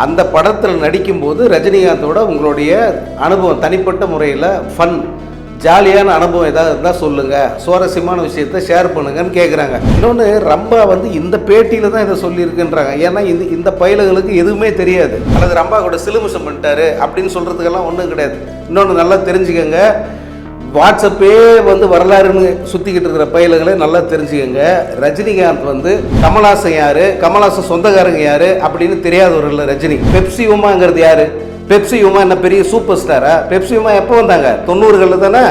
அந்த படத்தில் நடிக்கும்போது ரஜினிகாந்தோட உங்களுடைய அனுபவம் தனிப்பட்ட முறையில் ஃபன் ஜாலியான அனுபவம் ஏதாவது இருந்தால் சொல்லுங்கள் சுவாரஸ்யமான விஷயத்த ஷேர் பண்ணுங்கன்னு கேட்குறாங்க இன்னொன்று ரம்பா வந்து இந்த பேட்டியில் தான் இதை சொல்லியிருக்குன்றாங்க. ஏன்னா இந்த இந்த பயலுகளுக்கு எதுவுமே தெரியாது. அல்லது ரம்பா கூட சிலுமிஷம் பண்ணிட்டாரு அப்படின்னு சொல்கிறதுக்கெல்லாம் ஒன்றும் கிடையாது. இன்னொன்று நல்லா தெரிஞ்சுக்கங்க. வாட்ஸ்அப்பே வந்து வரலாறுன்னு சுற்றிக்கிட்டு இருக்கிற பயிலுகளை நல்லா தெரிஞ்சுக்கங்க. ரஜினிகாந்த் வந்து கமலாசன் யாரு? கமலாசன் சொந்தக்காரங்க யாரு? அப்படின்னு தெரியாதவர்கள் ரஜினி. பெப்சி உமாங்கிறது யாரு? பெப்சி உமா என்ன பெரிய சூப்பர் ஸ்டாரா? பெப்சி உமா எப்போ வந்தாங்க? தொண்ணூறுகளில் தானே?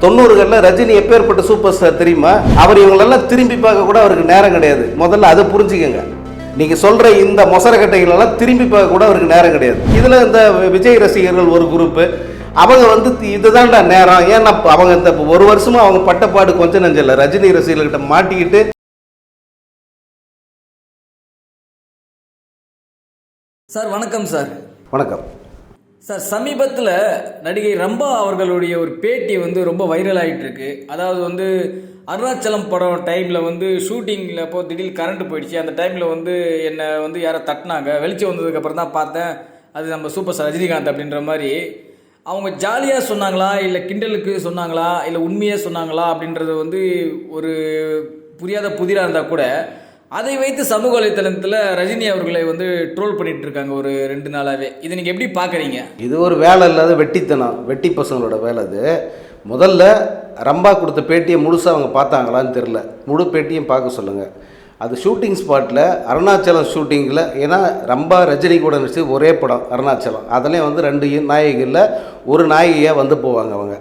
தொண்ணூறுகளில் ரஜினி எப்பேற்பட்ட சூப்பர் ஸ்டார் தெரியுமா? அவர் இவங்களெல்லாம் திரும்பி பார்க்க கூட அவருக்கு நேரம் கிடையாது. முதல்ல அதை புரிஞ்சுக்கோங்க. நீங்கள் சொல்கிற இந்த மொசர கட்டைகளெல்லாம் திரும்பி பார்க்க கூட அவருக்கு நேரம் கிடையாது. இதில் இந்த விஜய் ரசிகர்கள் ஒரு குரூப்பு அவங்க வந்து இதுதான்டா நேரம். ஏன்னா அவங்க இந்த ஒரு வருஷமா அவங்க பட்டப்பாடு கொஞ்சம் நெஞ்சல ரஜினி ரசிகர்கிட்ட மாட்டிக்கிட்டு சார் வணக்கம் சார். வணக்கம். சார் சமீபத்தில் நடிகை ரம்பா அவர்களுடைய ஒரு பேட்டி வந்து ரொம்ப வைரல் ஆகிட்டு இருக்கு அதாவது வந்து அருணாச்சலம் படம் டைமில் வந்து ஷூட்டிங்கில் அப்போ திடீர்னு கரண்ட் போயிடுச்சு. அந்த டைமில் வந்து என்னை வந்து யாரோ தட்டினாங்க. வெளிச்சம் வந்ததுக்கப்புறம் தான் பார்த்தேன். அது நம்ம சூப்பர் ஸ்டார் ரஜினிகாந்த் அப்படின்ற மாதிரி. அவங்க ஜாலியாக சொன்னாங்களா? இல்லை கிண்டலுக்கு சொன்னாங்களா? இல்லை உண்மையாக சொன்னாங்களா? அப்படின்றது வந்து ஒரு புரியாத புதிராக இருந்தால் கூட அதை வைத்து சமூக வலைத்தளத்தில் ரஜினி அவர்களை வந்து ட்ரோல் பண்ணிட்டு இருக்காங்க ஒரு ரெண்டு நாளாகவே இதை நீங்கள் எப்படி பார்க்குறீங்க இது ஒரு வேலை இல்லாத வெட்டித்தனம் வெட்டி பசங்களோட வேலை அது. முதல்ல ரம்பா கொடுத்த பேட்டியை முழுசாக அவங்க பார்த்தாங்களான்னு தெரில முழு பேட்டியும் பார்க்க சொல்லுங்கள் அது ஷூட்டிங் ஸ்பாட்டில் அருணாச்சலம் ஷூட்டிங்கில் ஏன்னா ரொம்ப ரஜினி கூட நடிச்சு ஒரே படம் அருணாச்சலம். அதுலேயும் வந்து ரெண்டு நாயகிகளில் ஒரு நாயகியாக வந்து போவாங்க அவங்க.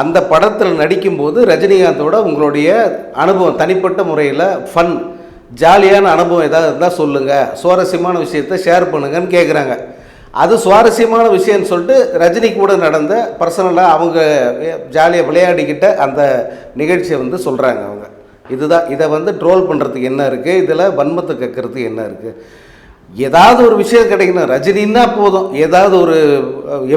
அந்த படத்தில் நடிக்கும்போது ரஜினிகாந்தோட உங்களுடைய அனுபவம் தனிப்பட்ட முறையில் ஃபன் ஜாலியான அனுபவம் ஏதாவது இருந்தால் சொல்லுங்கள் சுவாரஸ்யமான விஷயத்த ஷேர் பண்ணுங்கன்னு கேட்குறாங்க அது சுவாரஸ்யமான விஷயம்னு சொல்லிட்டு ரஜினி கூட நடந்த பர்சனலாக அவங்க ஜாலியாக விளையாடிக்கிட்ட அந்த நிகழ்ச்சியை வந்து சொல்கிறாங்க அவங்க. இதுதான் இதை வந்து ட்ரோல் பண்ணுறதுக்கு என்ன இருக்குது இதில் வன்மத்தை கேட்கறதுக்கு என்ன இருக்குது ஏதாவது ஒரு விஷயம் கிடைக்கணும். ரஜினின்னா போதும். ஏதாவது ஒரு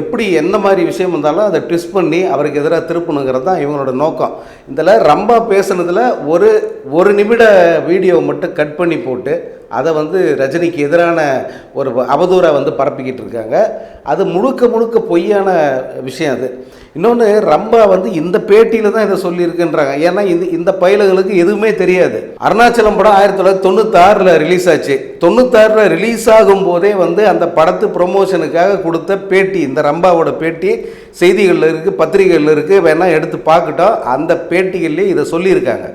எப்படி என்ன மாதிரி விஷயம் இருந்தாலும் அதை ட்விஸ்ட் பண்ணி அவருக்கு எதிராக திருப்பணுங்கிறது தான் இவங்களோட நோக்கம். இதில் ரொம்ப பேசுனதில் ஒரு ஒரு நிமிட வீடியோ மட்டும் கட் பண்ணி போட்டு அதை வந்து ரஜினிக்கு எதிரான ஒரு அவதூறாக வந்து பரப்பிக்கிட்டு இருக்காங்க. அது முழுக்க முழுக்க பொய்யான விஷயம் அது. இன்னொன்று ரம்பா வந்து இந்த பேட்டியில் தான் இதை சொல்லியிருக்குன்றாங்க. ஏன்னா இந்த இந்த பயலுகளுக்கு எதுவுமே தெரியாது. அருணாச்சலம் படம் ஆயிரத்தி தொள்ளாயிரத்தி தொண்ணூத்தாறில் ரிலீஸ் ஆச்சு. தொண்ணூத்தாறில் ரிலீஸ் ஆகும் போதே வந்து அந்த படத்து ப்ரொமோஷனுக்காக கொடுத்த பேட்டி இந்த ரம்பாவோட பேட்டி செய்திகளில் இருக்குது பத்திரிகைகளில் இருக்குது வேணால் எடுத்து பார்க்கட்டும். அந்த பேட்டிகள்லேயே இதை சொல்லியிருக்காங்க.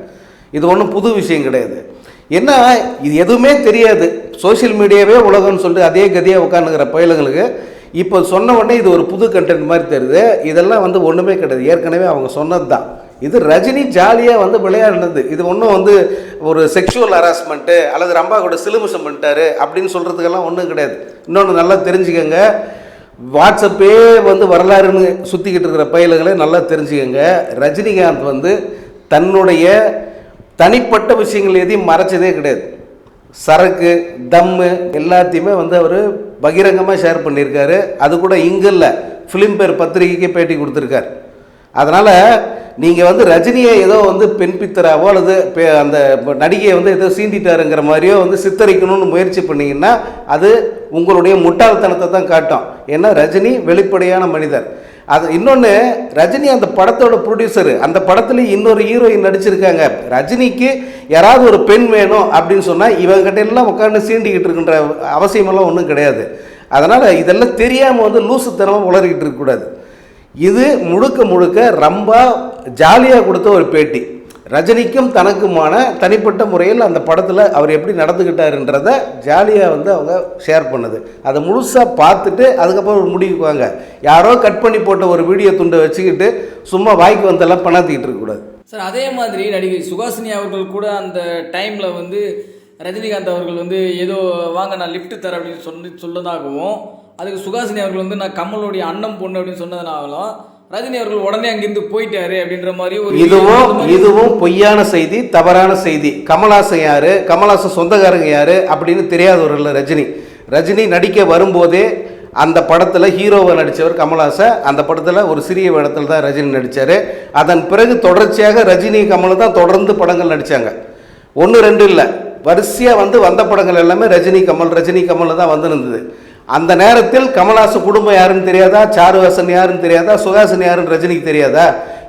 இது ஒன்றும் புது விஷயம் கிடையாது. என்ன இது எதுவுமே தெரியாது. சோஷியல் மீடியாவே உலகம்னு சொல்லிட்டு அதே கதியாக உட்காந்துக்கிற பயலுங்களுக்கு இப்போ சொன்ன உடனே இது ஒரு புது கண்டென்ட் மாதிரி தெரியுது. இதெல்லாம் வந்து ஒன்றுமே கிடையாது. ஏற்கனவே அவங்க சொன்னது தான் இது ரஜினி ஜாலியாக வந்து விளையாடினது. இது ஒன்றும் வந்து ஒரு செக்ஷுவல் ஹராஸ்மெண்ட்டு அல்லது ரம்பா கூட சிலுமிசம் பண்ணிட்டாரு அப்படின்னு சொல்கிறதுக்கெல்லாம் ஒன்றும் கிடையாது. இன்னொன்று நல்லா தெரிஞ்சுக்கங்க. வாட்ஸ்அப்பே வந்து வரலாறுன்னு சுற்றிக்கிட்டு இருக்கிற பயலுகளை நல்லா தெரிஞ்சுக்கங்க. ரஜினிகாந்த் வந்து தன்னுடைய தனிப்பட்ட விஷயங்கள் எதையும் மறைச்சதே கிடையாது. சரக்கு தம்மு எல்லாத்தையுமே வந்து அவர் பகிரங்கமாக ஷேர் பண்ணியிருக்காரு. அது கூட இங்கே இல்லை ஃபிலிம் பேர் பத்திரிகைக்கு பேட்டி கொடுத்துருக்கார். அதனால் நீங்கள் வந்து ரஜினியை ஏதோ வந்து பெண் பித்தராவோ அல்லது அந்த நடிகையை வந்து ஏதோ சீண்டிட்டாருங்கிற மாதிரியோ வந்து சித்தரிக்கணும்னு முயற்சி பண்ணிங்கன்னா அது உங்களுடைய முட்டாள்தனத்தை தான் காட்டும். ஏன்னா ரஜினி வெளிப்படையான மனிதர். அது இன்னொன்று ரஜினி அந்த படத்தோட ப்ரொடியூசரு அந்த படத்துல இன்னொரு ஹீரோயின் நடிச்சிருக்காங்க. ரஜினிக்கு யாராவது ஒரு பெண் வேணும் அப்படின்னு சொன்னால் இவங்ககிட்ட எல்லாம் உட்காந்து சீண்டிக்கிட்டு இருக்கின்ற அவசியமெல்லாம் ஒன்றும் கிடையாது. அதனால் இதெல்லாம் தெரியாமல் வந்து லூசுத்தனமாக உளறிக்கிட்டு இருக்கக்கூடாது. இது முழுக்க முழுக்க ரொம்ப ஜாலியாக கொடுத்த ஒரு பேட்டி. ரஜினிக்கும் தனக்குமான தனிப்பட்ட முறையில் அந்த படத்தில் அவர் எப்படி நடந்துக்கிட்டாருன்றத ஜாலியாக வந்து அவங்க ஷேர் பண்ணுது. அதை முழுசாக பார்த்துட்டு அதுக்கப்புறம் ஒரு முடிவுக்குவாங்க. யாரோ கட் பண்ணி போட்ட ஒரு வீடியோ துண்டை வச்சுக்கிட்டு சும்மா வாய்க்கு வந்தெல்லாம் பண்ணாத்திக்கிட்டு இருக்கக்கூடாது சார் அதே மாதிரி நடிகை சுகாசினி அவர்கள் கூட அந்த டைமில் வந்து ரஜினிகாந்த் அவர்கள் வந்து ஏதோ வாங்க நான் லிஃப்ட் தரேன் அப்படின்னு சொல்லி சொன்னதாகவும் அதுக்கு சுகாசினி அவர்கள் வந்து நான் கமலுடைய அண்ணன் பொண்ணு அப்படின்னு சொன்னதுனாலும் ரஜினி அவர்கள் உடனே அங்கிருந்து போயிட்டாரு அப்படின்ற மாதிரி ஒரு இதுவும் இதுவும் பொய்யான செய்தி தவறான செய்தி. கமலாசன் யாரு? கமலாசன் சொந்தக்காரங்க யாரு? அப்படின்னு தெரியாதவர்கள் ரஜினி. ரஜினி நடிக்க வரும்போதே அந்த படத்தில் ஹீரோவை நடித்தவர் கமலாசன். அந்த படத்தில் ஒரு சிறிய வேடத்தில் தான் ரஜினி நடித்தார் அதன் பிறகு தொடர்ச்சியாக ரஜினி கமல் தான் தொடர்ந்து படங்கள் நடித்தாங்க ஒன்று ரெண்டு இல்லை. வரிசையாக வந்து வந்த படங்கள் எல்லாமே ரஜினி கமல் ரஜினி கமல் தான் வந்து இருந்தது அந்த நேரத்தில் கமலாசு குடும்பம் யாருன்னு தெரியாதா? சாருஹாசன் யாருன்னு தெரியாதா? சுகாசன் யாருன்னு ரஜினிக்கு தெரியாதா?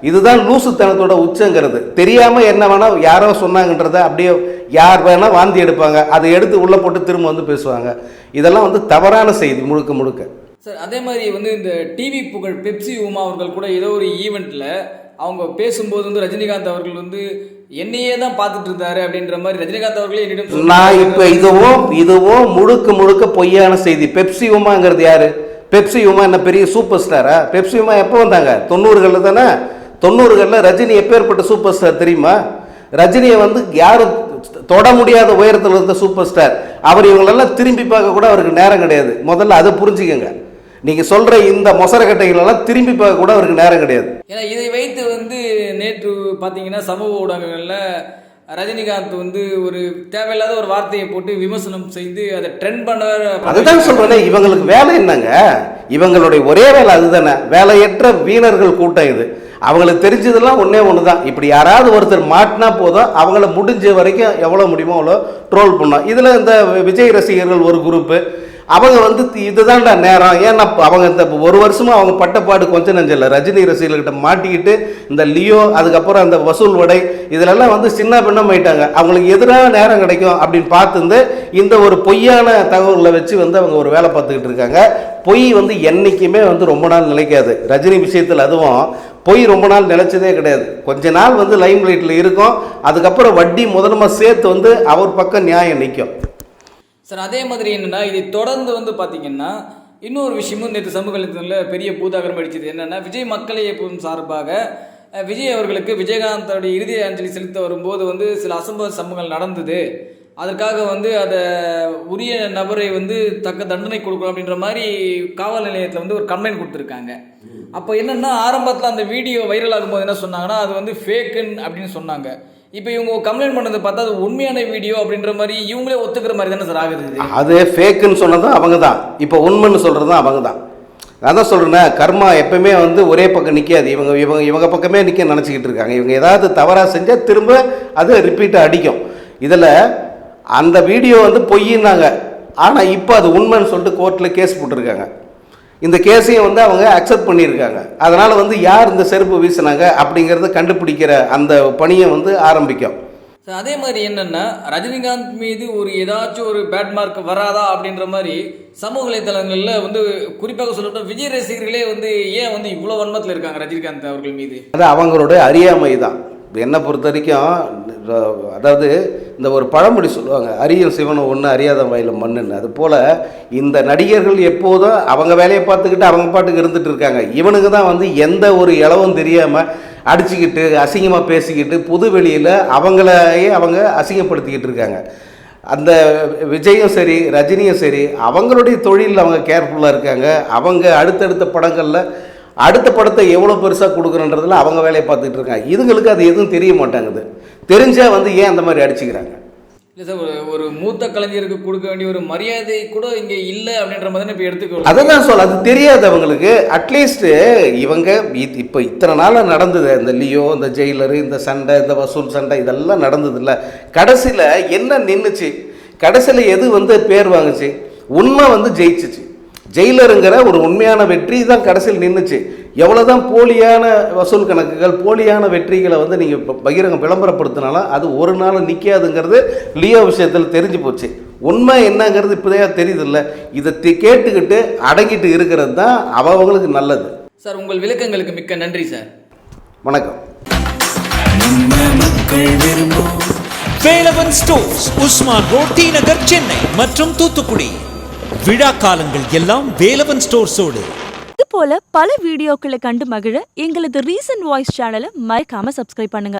இதுதான் லூசுத்தனத்தோட உச்சங்கிறது. தெரியாம என்ன வேணா யாரோ சொன்னாங்கன்றத அப்படியே யார் வேணா வாந்தி எடுப்பாங்க. அதை எடுத்து உள்ள போட்டு திரும்ப வந்து பேசுவாங்க. இதெல்லாம் வந்து தவறான செய்தி முழுக்க முழுக்க. சார் அதே மாதிரி வந்து இந்த டிவி புகழ் பெப்சி உமா அவர்கள் கூட ஏதோ ஒரு ஈவெண்ட்ல அவங்க பேசும்போது வந்து ரஜினிகாந்த் அவர்கள் வந்து என்னையே தான் பார்த்துட்டு இருந்தாரு அப்படின்ற மாதிரி ரஜினிகாந்த் அவர்களே என்னிடம் நான் இப்போ இதுவோ இதுவோ முழுக்க முழுக்க பொய்யான செய்தி. பெப்சி உமாங்கிறது யாரு? பெப்சி உமா என்ன பெரிய சூப்பர் ஸ்டாரா? பெப்சி உமா எப்போ வந்தாங்க? தொண்ணூறுகளில் தானே? தொண்ணூறுகளில் ரஜினி எப்பேற்பட்ட சூப்பர் ஸ்டார் தெரியுமா? ரஜினியை வந்து யாரும் தொட முடியாத உயரத்தில் இருந்த சூப்பர் ஸ்டார். அவர் இவங்களெல்லாம் திரும்பி பார்க்க கூட அவருக்கு நேரம் கிடையாது. முதல்ல அதை புரிஞ்சுக்கங்க. நீங்கள் சொல்கிற இந்த மொசரக்கட்டைகளெல்லாம் திரும்பி பார்க்க கூட அவருக்கு நேரம் கிடையாது. ஏன்னா இதை வைத்து வந்து நேற்று பார்த்தீங்கன்னா சமூக ஊடகங்களில் ரஜினிகாந்த் வந்து ஒரு தேவையில்லாத ஒரு வார்த்தையை போட்டு விமர்சனம் செய்து அதை ட்ரெண்ட் பண்ண அதுதான் சொல்றேனே இவங்களுக்கு வேலை என்னங்க? இவங்களுடைய ஒரே வேலை அதுதானே. வேலையற்ற வீணர்கள் கூட்டம் இது. அவங்களுக்கு தெரிஞ்சதெல்லாம் ஒன்றே ஒன்று தான் இப்படி யாராவது ஒருத்தர் மாட்டினா போதும் அவங்கள முடிஞ்ச வரைக்கும் எவ்வளோ முடியுமோ அவ்வளோ ட்ரோல் பண்ணோம் இதில் இந்த விஜய் ரசிகர்கள் ஒரு குரூப்பு அவங்க வந்து இதுதான்டா நேரம். ஏன்னா அவங்க இந்த ஒரு வருஷமாக அவங்க பட்டப்பாடு கொஞ்சம் நஞ்சம் இல்லை. ரஜினி ரசிகர்கிட்ட மாட்டிக்கிட்டு இந்த லியோ அதுக்கப்புறம் அந்த வசூல் வடை இதிலெல்லாம் வந்து சின்ன பின்னம் ஆயிட்டாங்க. அவங்களுக்கு எதிராக நேரம் கிடைக்கும் அப்படின்னு பார்த்துருந்து இந்த ஒரு பொய்யான தகவல்களை வச்சு வந்து அவங்க ஒரு வேலை பார்த்துக்கிட்டு இருக்காங்க. பொய் வந்து என்றைக்குமே வந்து ரொம்ப நாள் நிலைக்காது. ரஜினி விஷயத்தில் அதுவும் பொய் ரொம்ப நாள் நிலைச்சதே கிடையாது. கொஞ்ச நாள் வந்து லைம் லைட்டில் இருக்கும். அதுக்கப்புறம் வட்டி முதலமாக சேர்த்து வந்து அவர் பக்கம் நியாயம் நிற்கும் சார் அதே மாதிரி என்னென்னா இதை தொடர்ந்து வந்து பார்த்தீங்கன்னா இன்னொரு விஷயமும் நேற்று சமூக வலைத்தளத்தில் பெரிய பூதாகரம் அடிச்சது. என்னென்னா விஜய் மக்கள் இயக்கம் சார்பாக விஜய் அவர்களுக்கு விஜயகாந்தோடைய இறுதி அஞ்சலி செலுத்த வரும்போது வந்து சில அசம்பவ சம்பவங்கள் நடந்தது. அதற்காக வந்து அதை உரிய நபரை வந்து தக்க தண்டனை கொடுக்கணும் அப்படின்ற மாதிரி காவல் நிலையத்தில் வந்து ஒரு கம்ப்ளைண்ட் கொடுத்துருக்காங்க. அப்போ என்னன்னா ஆரம்பத்தில் அந்த வீடியோ வைரல் ஆகும்போது என்ன சொன்னாங்கன்னா அது வந்து ஃபேக்குன்னு அப்படின்னு சொன்னாங்க. இப்போ இவங்க கம்ப்ளைண்ட் பண்ணது பார்த்தா அது உண்மையான வீடியோ அப்படின்ற மாதிரி இவங்களே ஒத்துக்கிற மாதிரி தானே சார் ஆகுது அது ஃபேக்குன்னு சொன்னதும் அவங்க தான். இப்போ உண்மைன்னு சொல்கிறதும் அவங்க தான். நான் தான் சொல்கிறேன் கர்மா எப்பவுமே வந்து ஒரே பக்கம் நிற்காது இவங்க இவங்க இவங்க பக்கமே நிற்க நினச்சிக்கிட்டு இருக்காங்க. இவங்க ஏதாவது தவறாக செஞ்சால் திரும்ப அது ரிப்பீட்டாக அடிக்கும். இதில் அந்த வீடியோ வந்து பொய்யின்னாங்க. ஆனால் இப்போ அது உண்மைன்னு சொல்லிட்டு கோர்ட்டில் கேஸ் போட்டிருக்காங்க. இந்த கேஸையும் வந்து அவங்க அக்செப்ட் பண்ணியிருக்காங்க. அதனால் வந்து யார் இந்த செருப்பு வீசினாங்க அப்படிங்கிறத கண்டுபிடிக்கிற அந்த பணியை வந்து ஆரம்பிக்கும். அதே மாதிரி என்னன்னா ரஜினிகாந்த் மீது ஒரு ஏதாச்சும் ஒரு பேட் மார்க் வராதா அப்படின்ற மாதிரி சமூக வலைதளங்களில் வந்து குறிப்பாக சொல்லட்டும் விஜய் ரசிகர்களே வந்து ஏன் வந்து இவ்வளோ வன்மத்தில் இருக்காங்க ரஜினிகாந்த் அவர்கள் மீது? அது அவங்களுடைய அறியாமை தான் என்னை பொறுத்த வரைக்கும் அதாவது இந்த ஒரு பழமொழி சொல்லுவாங்க அரியும் சிவனும் ஒன்று அறியாத வயல மண்ணுன்னு. அது போல் இந்த நடிகர்கள் எப்போதும் அவங்க வேலையை பார்த்துக்கிட்டு அவங்க பாட்டுக்கு இருந்துகிட்டு இருக்காங்க. இவனுக்கு தான் வந்து எந்த ஒரு இளவும் தெரியாமல் அடிச்சுக்கிட்டு அசிங்கமாக பேசிக்கிட்டு புது வெளியில் அவங்களையே அவங்க அசிங்கப்படுத்திக்கிட்டு இருக்காங்க. அந்த விஜயும் சரி ரஜினியும் சரி அவங்களுடைய தொழிலில் அவங்க கேர்ஃபுல்லாக இருக்காங்க. அவங்க அடுத்தடுத்த படங்களில் அடுத்த படத்தை எவ்வளோ பெருசாக கொடுக்குறன்றதுல அவங்க வேலையை பார்த்துட்டு இருக்காங்க. இதுங்களுக்கு அது எதுவும் தெரிய மாட்டாங்குது. தெரிஞ்சால் வந்து ஏன் அந்த மாதிரி அடிச்சுக்கிறாங்க? இல்லை சார் ஒரு ஒரு மூத்த கலைஞருக்கு கொடுக்க வேண்டிய ஒரு மரியாதை கூட இங்கே இல்லை அப்படின்ற மாதிரி இப்போ எடுத்துக்கொள்ள அதை தான் சொல்ல அது தெரியாது அவங்களுக்கு. அட்லீஸ்ட்டு இவங்க இப்போ இத்தனை நாளாக நடந்தது இந்த லியோ இந்த ஜெயிலரு இந்த சண்டை இந்த வசூல் சண்டை இதெல்லாம் நடந்தது இல்லை கடைசியில் என்ன நின்றுச்சு கடைசியில் எது வந்து பேர் வாங்குச்சு? உண்மை வந்து ஜெயிச்சிச்சு. ஜெயிலருங்கிற ஒரு உண்மையான வெற்றி தான் கடைசியில் நின்றுச்சு எவ்வளோதான் போலியான வசூல் கணக்குகள் போலியான வெற்றிகளை வந்து நீங்கள் பகிரங்க விளம்பரப்படுத்தினாலும் அது ஒரு நாள் நிற்காதுங்கிறது லியோ விஷயத்தில் தெரிஞ்சு போச்சு. உண்மை என்னங்கிறது இப்போதையா தெரியுது இல்லை இதை தி- கேட்டுக்கிட்டு அடங்கிட்டு இருக்கிறது தான் அவங்களுக்கு நல்லது. சார் உங்கள் விளக்கங்களுக்கு மிக்க நன்றி சார். வணக்கம். Velavan stores Usman road T Nagar Chennai மற்றும் தூத்துக்குடி. விழா காலங்கள் எல்லாம் வேலவன் ஸ்டோர்ஸோடு. இது போல பல வீடியோக்களை கண்டு மகிழ எங்களது ரீசன்ட் வாய்ஸ் சேனலை மறக்காம சப்ஸ்கிரைப் பண்ணுங்க.